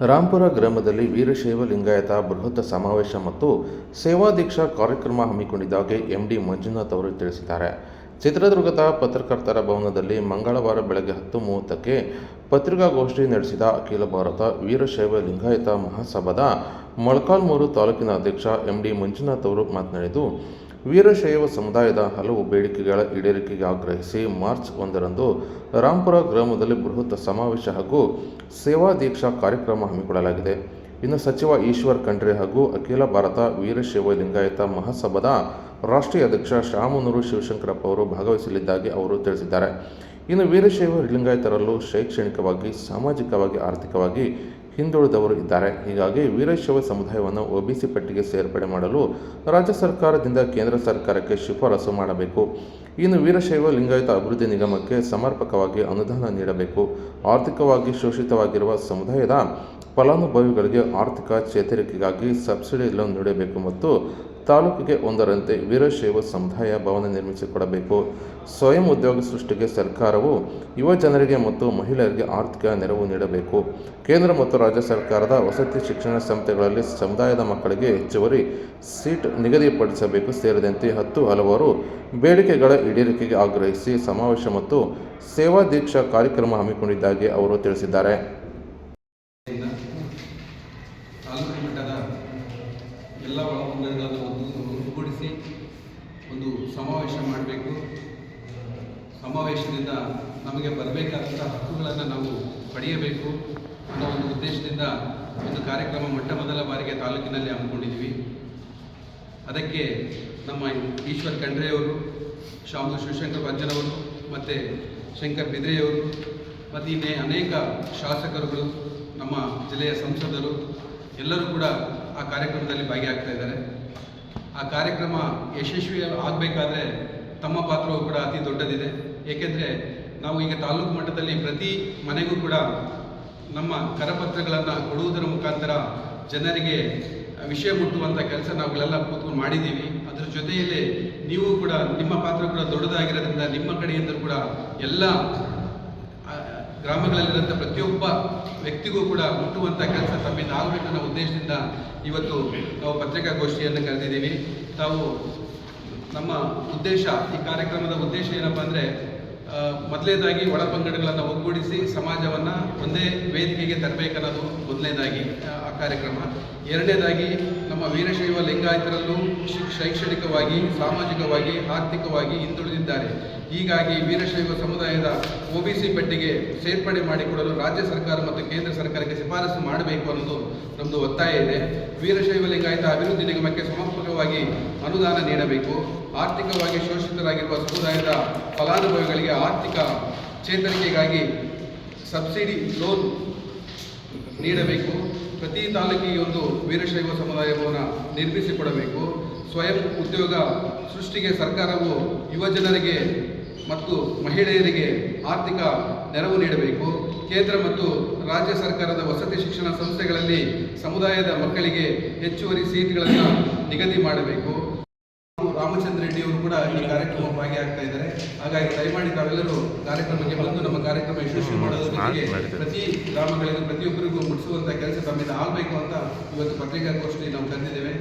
ರಾಂಪುರ ಗ್ರಾಮದಲ್ಲಿ ವೀರಶೈವ ಲಿಂಗಾಯತ ಬೃಹತ್ ಸಮಾವೇಶ ಮತ್ತು ಸೇವಾ ದೀಕ್ಷಾ ಕಾರ್ಯಕ್ರಮ ಹಮ್ಮಿಕೊಂಡಿದ್ದಾಗಿ ಎಂಡಿ ಮಂಜುನಾಥ್ ಅವರು ತಿಳಿಸಿದ್ದಾರೆ. ಚಿತ್ರದುರ್ಗದ ಪತ್ರಕರ್ತರ ಭವನದಲ್ಲಿ ಮಂಗಳವಾರ ಬೆಳಗ್ಗೆ ಹತ್ತು ಮೂವತ್ತಕ್ಕೆ ಪತ್ರಿಕಾಗೋಷ್ಠಿ ನಡೆಸಿದ ಅಖಿಲ ಭಾರತ ವೀರಶೈವ ಲಿಂಗಾಯತ ಮಹಾಸಭಾದ ಮೊಳಕಾಲ್ಮೂರು ತಾಲೂಕಿನ ಅಧ್ಯಕ್ಷ ಎಂಡಿ ಮಂಜುನಾಥ್ ಅವರು ಮಾತನಾಡಿದ್ದು ವೀರಶೈವ ಸಮುದಾಯದ ಹಲವು ಬೇಡಿಕೆಗಳ ಈಡೇರಿಕೆಗೆ ಆಗ್ರಹಿಸಿ ಮಾರ್ಚ್ ಒಂದರಂದು ರಾಂಪುರ ಗ್ರಾಮದಲ್ಲಿ ಬೃಹತ್ ಸಮಾವೇಶ ಹಾಗೂ ಸೇವಾ ದೀಕ್ಷಾ ಕಾರ್ಯಕ್ರಮ ಹಮ್ಮಿಕೊಳ್ಳಲಾಗಿದೆ. ಇನ್ನು ಸಚಿವ ಈಶ್ವರ್ ಖಂಡ್ರೆ ಹಾಗೂ ಅಖಿಲ ಭಾರತ ವೀರಶೈವ ಲಿಂಗಾಯತ ಮಹಾಸಭಾದ ರಾಷ್ಟ್ರೀಯ ಅಧ್ಯಕ್ಷ ಶಾಮನೂರು ಶಿವಶಂಕರಪ್ಪ ಅವರು ಭಾಗವಹಿಸಲಿದ್ದಾಗಿ ಅವರು ತಿಳಿಸಿದ್ದಾರೆ. ಇನ್ನು ವೀರಶೈವ ಲಿಂಗಾಯತರಲ್ಲೂ ಶೈಕ್ಷಣಿಕವಾಗಿ, ಸಾಮಾಜಿಕವಾಗಿ, ಆರ್ಥಿಕವಾಗಿ ಹಿಂದುಳಿದವರು ಇದ್ದಾರೆ. ಹೀಗಾಗಿ ವೀರಶೈವ ಸಮುದಾಯವನ್ನು ಒಬಿಸಿ ಪಟ್ಟಿಗೆ ಸೇರ್ಪಡೆ ಮಾಡಲು ರಾಜ್ಯ ಸರ್ಕಾರದಿಂದ ಕೇಂದ್ರ ಸರ್ಕಾರಕ್ಕೆ ಶಿಫಾರಸು ಮಾಡಬೇಕು. ಇನ್ನು ವೀರಶೈವ ಲಿಂಗಾಯತ ಅಭಿವೃದ್ಧಿ ನಿಗಮಕ್ಕೆ ಸಮರ್ಪಕವಾಗಿ ಅನುದಾನ ನೀಡಬೇಕು. ಆರ್ಥಿಕವಾಗಿ ಶೋಷಿತವಾಗಿರುವ ಸಮುದಾಯದ ಫಲಾನುಭವಿಗಳಿಗೆ ಆರ್ಥಿಕ ಚೇತರಿಕೆಗಾಗಿ ಸಬ್ಸಿಡಿ ಲೋನ್ ನೀಡಬೇಕು ಮತ್ತು ತಾಲೂಕಿಗೆ ಒಂದರಂತೆ ವೀರಶೈವ ಸಮುದಾಯ ಭವನ ನಿರ್ಮಿಸಿಕೊಡಬೇಕು. ಸ್ವಯಂ ಉದ್ಯೋಗ ಸೃಷ್ಟಿಗೆ ಸರ್ಕಾರವು ಯುವ ಜನರಿಗೆ ಮತ್ತು ಮಹಿಳೆಯರಿಗೆ ಆರ್ಥಿಕ ನೆರವು ನೀಡಬೇಕು. ಕೇಂದ್ರ ಮತ್ತು ರಾಜ್ಯ ಸರ್ಕಾರದ ವಸತಿ ಶಿಕ್ಷಣ ಸಂಸ್ಥೆಗಳಲ್ಲಿ ಸಮುದಾಯದ ಮಕ್ಕಳಿಗೆ ಹೆಚ್ಚುವರಿ ಸೀಟ್ ನಿಗದಿಪಡಿಸಬೇಕು. ಸೇರಿದಂತೆ ಹತ್ತು ಹಲವಾರು ಬೇಡಿಕೆಗಳ ಈಡೇರಿಕೆಗೆ ಆಗ್ರಹಿಸಿ ಸಮಾವೇಶ ಮತ್ತು ಸೇವಾ ದೀಕ್ಷಾ ಕಾರ್ಯಕ್ರಮ ಹಮ್ಮಿಕೊಂಡಿದ್ದಾಗಿ ಅವರು ತಿಳಿಸಿದ್ದಾರೆ ಇಂದ ತಾಲೂಕು ಮಟ್ಟದ ಎಲ್ಲ ಒಳಗೊಂಡಗಳನ್ನು ಒಂದು ಒಗ್ಗೂಡಿಸಿ ಒಂದು ಸಮಾವೇಶ ಮಾಡಬೇಕು. ಸಮಾವೇಶದಿಂದ ನಮಗೆ ಬರಬೇಕಾದಂಥ ಹಕ್ಕುಗಳನ್ನು ನಾವು ಪಡೆಯಬೇಕು ಅನ್ನೋ ಒಂದು ಉದ್ದೇಶದಿಂದ ಒಂದು ಕಾರ್ಯಕ್ರಮ ಮೊಟ್ಟ ಮೊದಲ ಬಾರಿಗೆ ತಾಲೂಕಿನಲ್ಲಿ ಹಮ್ಮಿಕೊಂಡಿದ್ದೀವಿ. ಅದಕ್ಕೆ ನಮ್ಮ ಈಶ್ವರ್ ಖಂಡ್ರೆಯವರು ಶಾಮು ಶಿವಶಂಕರ್ ಭಜ್ಜನವರು ಮತ್ತು ಶಂಕರ್ ಬಿದ್ರೆಯವರು ಮತ್ತು ಇನ್ನೇ ಅನೇಕ ಶಾಸಕರುಗಳು, ನಮ್ಮ ಜಿಲ್ಲೆಯ ಸಂಸದರು, ಎಲ್ಲರೂ ಕೂಡ ಆ ಕಾರ್ಯಕ್ರಮದಲ್ಲಿ ಭಾಗಿಯಾಗ್ತಾ ಇದ್ದಾರೆ. ಆ ಕಾರ್ಯಕ್ರಮ ಯಶಸ್ವಿ ಆಗಬೇಕಾದ್ರೆ ತಮ್ಮ ಪಾತ್ರವು ಕೂಡ ಅತಿ ದೊಡ್ಡದಿದೆ. ಏಕೆಂದರೆ ನಾವು ಈಗ ತಾಲೂಕು ಮಟ್ಟದಲ್ಲಿ ಪ್ರತಿ ಮನೆಗೂ ಕೂಡ ನಮ್ಮ ಕರಪತ್ರಗಳನ್ನು ಕೊಡುವುದರ ಮುಖಾಂತರ ಜನರಿಗೆ ವಿಷಯ ಮುಟ್ಟುವಂಥ ಕೆಲಸ ನಾವುಗಳೆಲ್ಲ ಕೂತ್ಕೊಂಡು ಮಾಡಿದ್ದೀವಿ. ಅದರ ಜೊತೆಯಲ್ಲೇ ನೀವು ಕೂಡ ನಿಮ್ಮ ಪಾತ್ರ ಕೂಡ ದೊಡ್ಡದಾಗಿರೋದ್ರಿಂದ ನಿಮ್ಮ ಕಡೆಯಿಂದ ಕೂಡ ಎಲ್ಲ ಗ್ರಾಮಗಳಲ್ಲಿರುವಂಥ ಪ್ರತಿಯೊಬ್ಬ ವ್ಯಕ್ತಿಗೂ ಕೂಡ ಮುಟ್ಟುವಂಥ ಕೆಲಸ ತಮ್ಮಿಂದ ಆಗಬೇಕು ಅನ್ನೋ ಉದ್ದೇಶದಿಂದ ಇವತ್ತು ನಾವು ಪತ್ರಿಕಾಗೋಷ್ಠಿಯನ್ನು ಕರೆದಿದ್ದೀವಿ. ತಾವು ನಮ್ಮ ಉದ್ದೇಶ, ಈ ಕಾರ್ಯಕ್ರಮದ ಉದ್ದೇಶ ಏನಪ್ಪ ಅಂದರೆ ಮೊದಲನೇದಾಗಿ ಒಳಪಂಗಡಗಳನ್ನು ಒಗ್ಗೂಡಿಸಿ ಸಮಾಜವನ್ನು ಒಂದೇ ವೇದಿಕೆಗೆ ತರಬೇಕನ್ನೋದು ಮೊದಲನೇದಾಗಿ ಆ, ಕಾರ್ಯಕ್ರಮ. ಎರಡನೇದಾಗಿ ನಮ್ಮ ವೀರಶೈವ ಲಿಂಗಾಯತರಲ್ಲೂ ಶೈಕ್ಷಣಿಕವಾಗಿ ಸಾಮಾಜಿಕವಾಗಿ ಆರ್ಥಿಕವಾಗಿ ಹಿಂದುಳಿದಿದ್ದಾರೆ. ಹೀಗಾಗಿ ವೀರಶೈವ ಸಮುದಾಯದ ಒ ಬಿ ಸಿ ಪಟ್ಟಿಗೆ ಸೇರ್ಪಡೆ ಮಾಡಿಕೊಡಲು ರಾಜ್ಯ ಸರ್ಕಾರ ಮತ್ತು ಕೇಂದ್ರ ಸರ್ಕಾರಕ್ಕೆ ಶಿಫಾರಸು ಮಾಡಬೇಕು ಅನ್ನೋದು ನಮ್ಮದು ಒತ್ತಾಯ ಇದೆ. ವೀರಶೈವ ಲಿಂಗಾಯತ ಅಭಿವೃದ್ಧಿ ನಿಗಮಕ್ಕೆ ಸಮರ್ಪಕವಾಗಿ ಅನುದಾನ ನೀಡಬೇಕು. ಆರ್ಥಿಕವಾಗಿ ಶೋಷಿತರಾಗಿರುವ ಸಮುದಾಯದ ಫಲಾನುಭವಿಗಳಿಗೆ ಆರ್ಥಿಕ ಚೇತರಿಕೆಗಾಗಿ ಸಬ್ಸಿಡಿ ಲೋನ್ ನೀಡಬೇಕು. ಪ್ರತಿ ತಾಲೂಕಿಗೆ ಒಂದು ವೀರಶೈವ ಸಮುದಾಯ ಭವನ ನಿರ್ಮಿಸಿಕೊಡಬೇಕು. ಸ್ವಯಂ ಉದ್ಯೋಗ ಸೃಷ್ಟಿಗೆ ಸರ್ಕಾರವು ಯುವಜನರಿಗೆ ಮತ್ತು ಮಹಿಳೆಯರಿಗೆ ಆರ್ಥಿಕ ನೆರವು ನೀಡಬೇಕು. ಕೇಂದ್ರ ಮತ್ತು ರಾಜ್ಯ ಸರ್ಕಾರದ ವಸತಿ ಶಿಕ್ಷಣ ಸಂಸ್ಥೆಗಳಲ್ಲಿ ಸಮುದಾಯದ ಮಕ್ಕಳಿಗೆ ಹೆಚ್ಚುವರಿ ಸೀಟ್ಗಳನ್ನು ನಿಗದಿ ಮಾಡಬೇಕು. ರಾಮಚಂದ್ರ ರೆಡ್ಡಿ ಅವರು ಕೂಡ ಈ ಕಾರ್ಯಕ್ರಮ ಭಾಗಿಯಾಗ್ತಾ ಇದ್ದಾರೆ. ಹಾಗಾಗಿ ದಯಮಾಡಿ ತಾವೆಲ್ಲರೂ ಕಾರ್ಯಕ್ರಮಕ್ಕೆ ಬಂದು ನಮ್ಮ ಕಾರ್ಯಕ್ರಮ ಯಶಸ್ವಿ ಮಾಡೋದ್ರ ಪ್ರತಿ ಗ್ರಾಮಗಳಿಗೂ ಪ್ರತಿಯೊಬ್ಬರಿಗೂ ಮುಟ್ಟಿಸುವಂತ ಕೆಲಸ ತಮ್ಮಿಂದ ಆಗಬೇಕು ಅಂತ ಇವತ್ತು ಪತ್ರಿಕಾಗೋಷ್ಠಿ ನಾವು ಕರೆದಿದ್ದೇವೆ